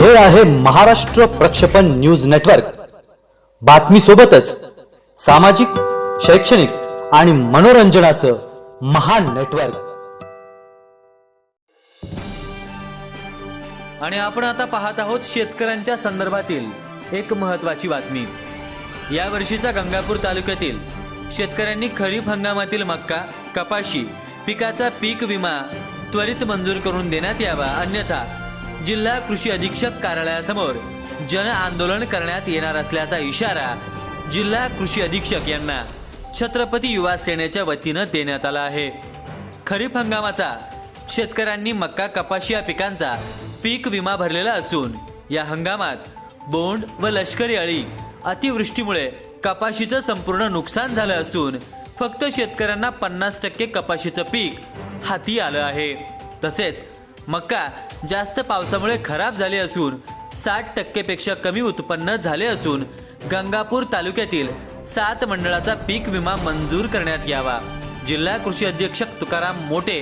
हे आहे महाराष्ट्र प्रक्षेपण न्यूज नेटवर्क. बातमी सोबतच सामाजिक शैक्षणिक आणि मनोरंजनाचं महान नेटवर्क. आणि आपण आता पाहत आहोत शेतकऱ्यांच्या संदर्भातील एक महत्वाची बातमी. या वर्षीचा गंगापूर तालुक्यातील शेतकऱ्यांनी खरीप हंगामातील मक्का कपाशी पिकाचा पीक विमा त्वरित मंजूर करून देण्यात यावा अन्यथा जिल्हा कृषी अधीक्षक कार्यालयासमोर जन आंदोलन करण्यात येणार असल्याचा इशारा जिल्हा कृषी अधीक्षक यांना छत्रपती युवा सेनेच्या वतीनं देण्यात आला आहे. खरीप हंगामाचा शेतकऱ्यांनी मक्का कपाशी या पिकांचा पीक विमा भरलेला असून या हंगामात बोंड व लष्करी अळी अतिवृष्टीमुळे कपाशीचं संपूर्ण नुकसान झालं असून फक्त शेतकऱ्यांना पन्नास टक्के कपाशीचं पीक हाती आलं आहे. तसेच मका जास्त पावसामुळे खराब झाले असून साठ टक्केपेक्षा कमी उत्पन्न झाले असून गंगापूर तालुक्यातील सात मंडळाचा पीक विमा मंजूर करण्यात यावा. जिल्हा कृषी अधीक्षक तुकाराम मोटे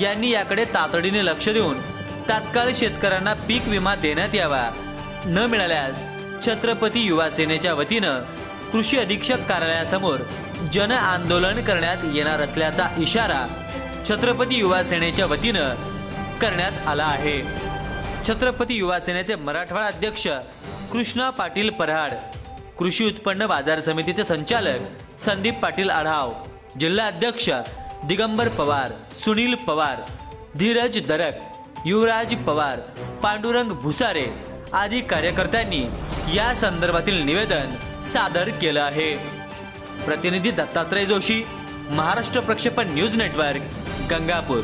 यांनी याकडे तातडीने लक्ष देऊन तात्काळ शेतकऱ्यांना पीक विमा देण्यात यावा. न मिळाल्यास छत्रपती युवा सेनेच्या वतीनं कृषी अधीक्षक कार्यालयासमोर जन आंदोलन करण्यात येणार असल्याचा इशारा छत्रपती युवा सेनेच्या वतीनं करण्यात आला आहे. छत्रपती युवा सेनेचे मराठवाडा अध्यक्ष कृष्णा पाटील पराड कृषी उत्पन्न बाजार समितीचे संचालक संदीप पाटील आढाव जिल्हा अध्यक्ष दिगंबर पवार सुनील पवार धीरज दरक युवराज पवार पांडुरंग भुसारे आदी कार्यकर्त्यांनी या संदर्भातील निवेदन सादर केलं आहे. प्रतिनिधी दत्तात्रय जोशी महाराष्ट्र प्रक्षेपण न्यूज नेटवर्क गंगापूर.